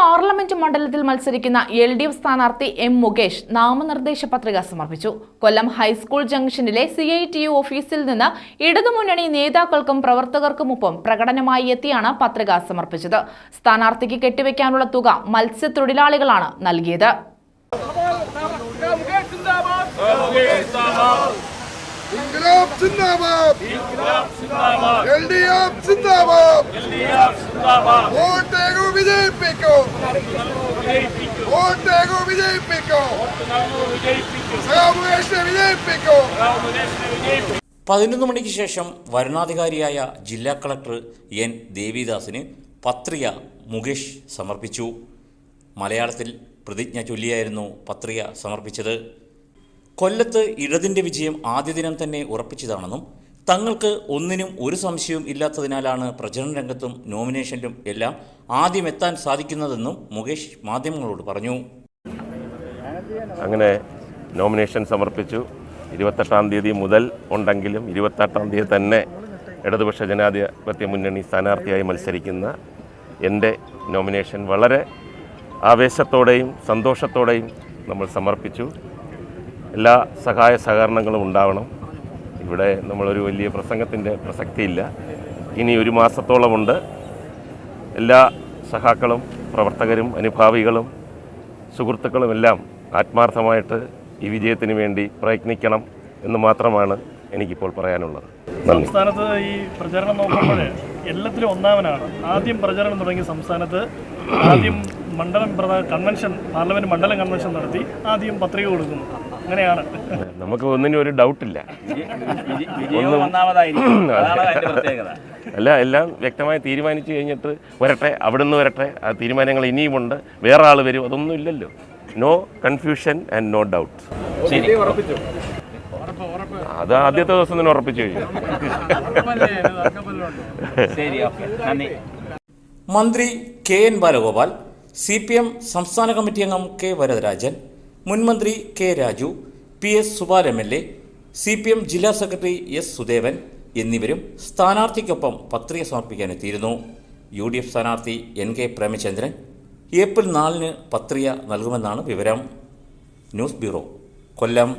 Parliament മണ്ഡലത്തിൽ മത്സരിക്കുന്ന L D F സ്ഥാനാർത്ഥി എം മുകേഷ് നാമനിർദ്ദേശ പത്രിക സമർപ്പിച്ചു. കൊല്ലം ഹൈസ്കൂൾ ജംഗ്ഷനിലെ സി ഐ ടി യു ഓഫീസിൽ നിന്ന് ഇടതുമുന്നണി നേതാക്കൾക്കും പ്രവർത്തകർക്കുമൊപ്പം പ്രകടനമായി എത്തിയാണ് പത്രിക സമർപ്പിച്ചത്. സ്ഥാനാർത്ഥിക്ക് കെട്ടിവെക്കാനുള്ള തുക മത്സ്യത്തൊഴിലാളികളാണ് നൽകിയത്. Inquilab Zindabad. L D F Zindabad. വോട്ടേകു വിജയിപ്പിക്കൂ വോട്ടേകു വിജയിപ്പിക്കൂ. സഹാമുകേഷിനെ വിജയിപ്പിക്കൂ. പതിനൊന്ന് മണിക്ക് ശേഷം വരണാധികാരിയായ ജില്ലാ കളക്ടർ എൻ ദേവിദാസിന് പത്രിക മുകേഷ് സമർപ്പിച്ചു. മലയാളത്തിൽ പ്രതിജ്ഞ ചൊല്ലിയായിരുന്നു പത്രിക സമർപ്പിച്ചത്. കൊല്ലത്ത് ഇടതിന്റെ വിജയം ആദ്യ ദിനം തന്നെ ഉറപ്പിച്ചതാണെന്നും തങ്ങൾക്ക് ഒന്നിനും ഒരു സംശയവും ഇല്ലാത്തതിനാലാണ് പ്രചരണ രംഗത്തും നോമിനേഷനിലും എല്ലാം ആദ്യം എത്താൻ സാധിക്കുന്നതെന്നും മുകേഷ് മാധ്യമങ്ങളോട് പറഞ്ഞു. അങ്ങനെ നോമിനേഷൻ സമർപ്പിച്ചു. ഇരുപത്തെട്ടാം തീയതി മുതൽ ഉണ്ടെങ്കിലും ഇരുപത്തെട്ടാം തീയതി തന്നെ ഇടതുപക്ഷ ജനാധിപത്യ മുന്നണി സ്ഥാനാർത്ഥിയായി മത്സരിക്കുന്ന എന്റെ നോമിനേഷൻ വളരെ ആവേശത്തോടെയും സന്തോഷത്തോടെയും നമ്മൾ സമർപ്പിച്ചു. എല്ലാ സഹായ സഹകരണങ്ങളും ഉണ്ടാവണം. ഇവിടെ നമ്മളൊരു വലിയ പ്രസംഗത്തിന്റെ പ്രസക്തിയില്ല. ഇനി ഒരു മാസത്തോളമുണ്ട്. എല്ലാ സഹാക്കളും പ്രവർത്തകരും അനുഭാവികളും സുഹൃത്തുക്കളും എല്ലാം ആത്മാർത്ഥമായിട്ട് ഈ വിജയത്തിന് വേണ്ടി പ്രയത്നിക്കണം എന്ന് മാത്രമാണ് എനിക്കിപ്പോൾ പറയാനുള്ളത്. സംസ്ഥാനത്ത് ഈ പ്രചരണം നോക്കുമ്പോൾ എല്ലാത്തിലും ഒന്നാമനാണ്. ആദ്യം പ്രചരണം തുടങ്ങിയ സംസ്ഥാനത്ത് ആദ്യം മണ്ഡലം കൺവെൻഷൻ പാർലമെന്റ് മണ്ഡലം കൺവെൻഷൻ നടത്തി ആദ്യം പത്രിക കൊടുക്കുന്നു. അങ്ങനെയാണ്. നമുക്ക് ഒന്നിനും ഒരു ഡൗട്ടില്ല വിജയവും ഒന്നാമതായിരിക്കും അതാണ് അതിന്റെ പ്രത്യേകത? അല്ല എല്ലാം വ്യക്തമായി തീരുമാനിച്ചു കഴിഞ്ഞിട്ട് വരട്ടെ അവിടെ നിന്ന് വരട്ടെ ആ തീരുമാനങ്ങൾ ഇനിയുമുണ്ട്. വേറെ ആൾ വരും അതൊന്നും ഇല്ലല്ലോ. No confusion and no doubt ശരി. അത് ആദ്യത്തെ ദിവസം തന്നെ ഉറപ്പിച്ചു കഴിഞ്ഞു. ശരി ഓക്കെ. നന്ദി. മന്ത്രി K N Balagopal C P M സംസ്ഥാന കമ്മിറ്റി അംഗം കെ വരദരാജൻ മുൻമന്ത്രി K Raju P S Subal M L A C P M ജില്ലാ സെക്രട്ടറി എസ് സുദേവൻ എന്നിവരും സ്ഥാനാർത്ഥിക്കൊപ്പം പത്രിക സമർപ്പിക്കാനെത്തിയിരുന്നു. യു ഡി എഫ് സ്ഥാനാർത്ഥി എൻ കെ പ്രേമചന്ദ്രൻ ഏപ്രിൽ നാലിന് പത്രിക നൽകുമെന്നാണ് വിവരം. News bureau Kollam.